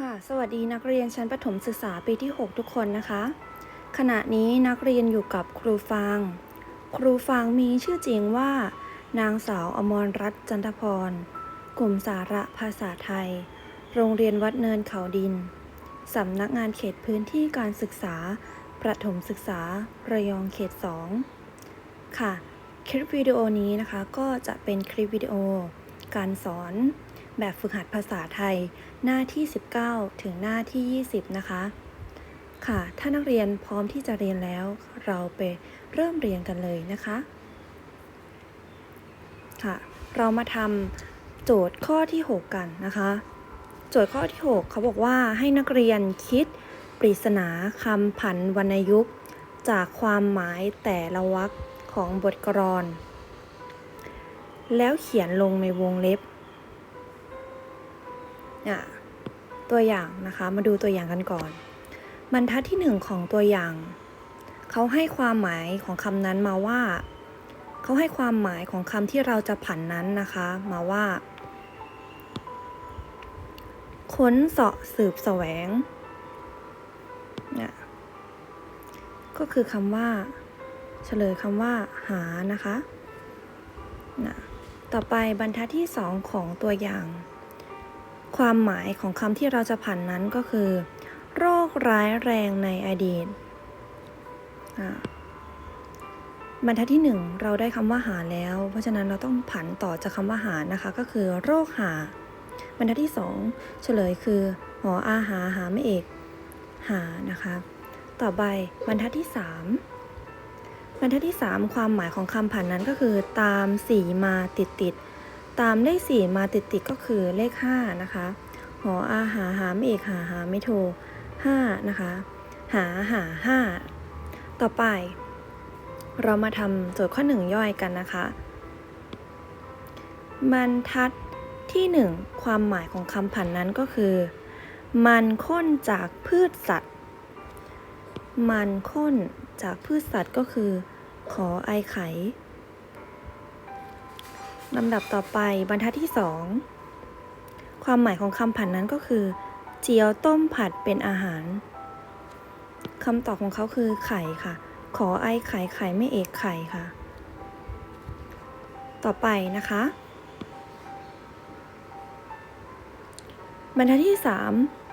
ค่ะ สวัสดีนักเรียนชั้นประถมศึกษาปีที่ 6 ทุกคนนะคะ ขณะนี้นักเรียนอยู่กับครูฟาง ครูฟางมีชื่อจริงว่า นางสาวอมรรัตน์จันทพร กลุ่มสาระภาษาไทย โรงเรียนวัดเนินเขาดิน สำนักงานเขตพื้นที่การศึกษา ประถมศึกษา ระยองเขต 2 ค่ะ คลิปวิดีโอนี้นะคะก็จะเป็นคลิปวิดีโอ การสอน แบบฝึกหัดภาษาไทย หน้าที่ 19 ถึงหน้าที่ 20 นะคะ ค่ะ ถ้านักเรียนพร้อมที่จะเรียนแล้ว เราไปเริ่มเรียนกันเลยนะคะ ค่ะ เรามาทำโจทย์ข้อที่ 6 กันนะคะ โจทย์ข้อที่ 6 เขาบอกว่าให้นักเรียนคิดปริศนาคำผันวรรณยุกต์ จากความหมายแต่ละวรรคของบทกลอน แล้วเขียนลงในวงเล็บ อะตัวอย่างนะคะมาดูตัวอย่างกันก่อน บรรทัดที่หนึ่งของตัวอย่างเขาให้ความหมายของคำนั้นมาว่าเขาให้ความหมายของคำที่เราจะผันนั้นนะคะ มาว่า ค้นเสาะสืบแสวงเนี่ยก็คือคำว่า เฉลยคำว่าหานะคะนะต่อไปบรรทัดที่สองของตัวอย่าง ความหมายของคำที่เราจะผันนั้นก็คือ โรคร้ายแรงในอดีตบรรทัดที่หนึ่งเราได้คำว่าหาแล้ว เพราะฉะนั้นเราต้องผันต่อจากคำว่าหานะคะ ก็คือโรคหา บรรทัดที่สองเฉลยคือหออาหาหาไม่เอกหานะคะ ต่อไปบรรทัดที่สามบรรทัดที่สามความหมายของคำผันนั้นก็คือ ตามสีมาติดติด ตามเลขสี่มาติดติดก็คือเลขห้านะคะหออาหาหาไม่เอกหาหาไม่โทห้านะคะ หาหาห้าต่อไป เรามาทำโจทย์ข้อหนึ่งย่อยกันนะคะบรรทัดที่หนึ่งความหมายของคำผันนั้นก็คือ มันข้นจากพืชสัตว์ มันข้นจากพืชสัตว์ก็คือ ขอไอไข ลำดับต่อไปบรรทัดที่สองความหมายของคำผันนั้นก็คือ เจียวต้มผัดเป็นอาหารคำตอบของเขาคือไข่ค่ะ ขอไอไข่ไข่ไม่เอกไข่ค่ะ ต่อไปนะคะบรรทัดที่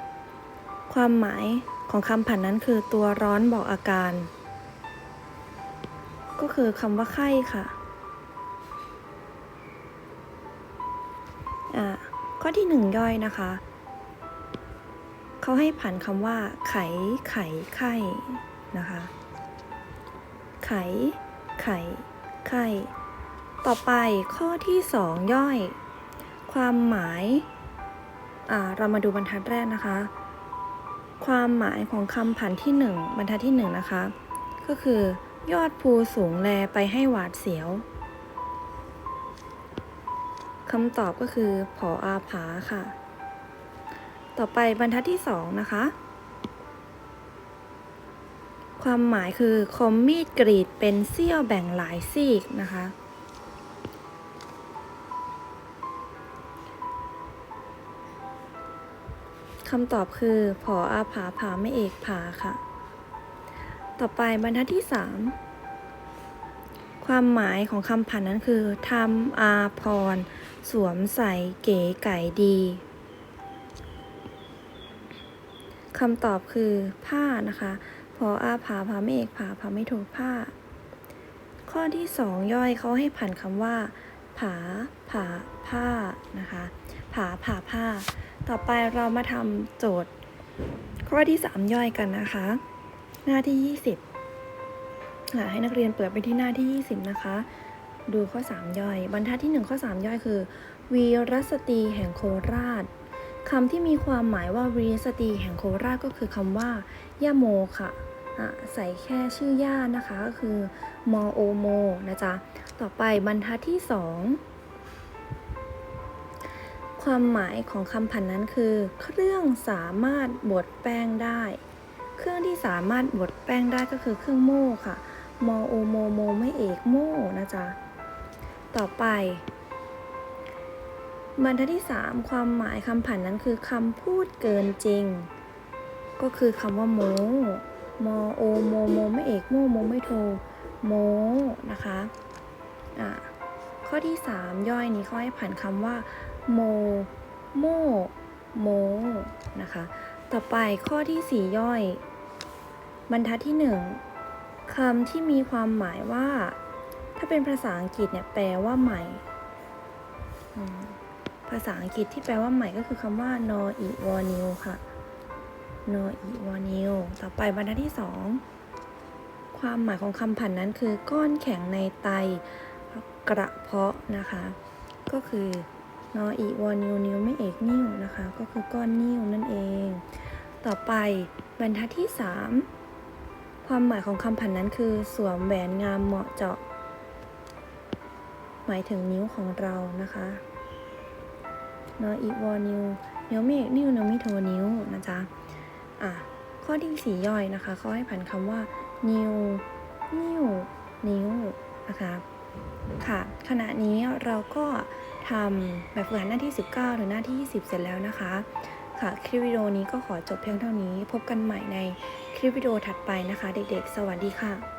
3 ความหมายของคำผันนั้นคือตัวร้อนบอกอาการ ก็คือคำว่าไข้ค่ะ ข้อที่หนึ่งย่อยนะคะ เขาให้ผันคำว่า ไข ไข ไข้นะคะ ไข ไข่ไข้ต่อไปข้อที่สองย่อย ความหมายเรามาดูบรรทัดแรกนะคะ ความหมายของคำผันที่หนึ่งบรรทัดที่หนึ่งนะคะ ก็คือยอดภูสูงแลไปให้หวาดเสียว คำตอบก็คือผออาผาค่ะ ต่อไปบรรทัดที่สองนะคะ ความหมายคือคมมีดกรีดเป็นเสี้ยวแบ่งหลายซีกนะคะ คำตอบคือผออาผาผาไม่เอกผาค่ะ ต่อไปบรรทัดที่3ความหมายของคำผันนั้นคือทำอาพร สวมใส่เก๋ไก่ดีคำตอบคือผ้านะคะพออาผาผาไม่เอกผาผาไม่โทผ้า ข้อที่สองย่อยเขาให้ผันคำว่า ผาผาผ้านะคะผาผาผ้า ต่อไปเรามาทำโจทย์ ข้อที่3ย่อยกันนะคะ หน้าที่20อะให้นักเรียนเปิดไปที่หน้าที่20นะคะ ดูข้อ 3 ย่อย บรรทัดที่ 1 ข้อ 3 ย่อยคือ วีรสตรีแห่งโคราชคำที่มีความหมายว่าวีรสตรีแห่งโคราชก็คือคำว่าย่าโมค่ะใส่แค่ชื่อย่านะคะก็คือมโอโมนะจ๊ะ ต่อไปบรรทัดที่ 2 ความหมายของคำผันนั้นคือ เครื่องสามารถบดแป้งได้ เครื่องที่สามารถบดแป้งได้ก็คือเครื่องโม่ค่ะมโอโมโมไม่เอกโม่นะจ๊ะ ต่อไป บรรทัดที่ 3 ความหมายคำผันนั้นคือคำพูดเกินจริง ก็คือคำว่าโมโมโอโมโมไม่เอกโมโมไม่โทโมนะคะอะข้อที่ 3 ย่อยนี้เขาให้ผันคำว่าโมโมโมนะคะ ต่อไปข้อที่ 4 ย่อย บรรทัดที่ 1คำที่มีความหมายว่า ถ้าเป็นภาษาอังกฤษเนี่ยแปลว่าใหม่ ภาษาอังกฤษที่แปลว่าใหม่ก็คือคำว่า no i w a n i l ค่ะ no i w a n i l ต่อไปบรรทัดที่2ความหมายของคำผันนั้นคือก้อนแข็งในไตกระเพาะนะคะ ก็คือนออีวอนิวนิวไม่เอกนิ้วนะคะ ก็คือก้อนนิ้วนั่นเอง ต่อไปบรรทัดที่ 3 ความหมายของคำผันนั้นคือ สวมแหวนงามเหมาะเจาะ หมายถึงนิ้วของเรานะคะนออีวอนิวนิ้วไม่เอกนิ้วนิ้วไม่โทนิ้วนะจ๊ะอะข้อที่สี่ย่อยนะคะเขาให้ผันคำว่า นิ้วนิ้วนิ้วนะคะค่ะขณะนี้เราก็ทำแบบฝึกหัดหน้าที่ 19ถึงหน้าที่ 20 เสร็จแล้วนะคะ ค่ะคลิปวิดีโอนี้ก็ขอจบเพียงเท่านี้ พบกันใหม่ในคลิปวิดีโอถัดไปนะคะ เด็กๆ สวัสดีค่ะ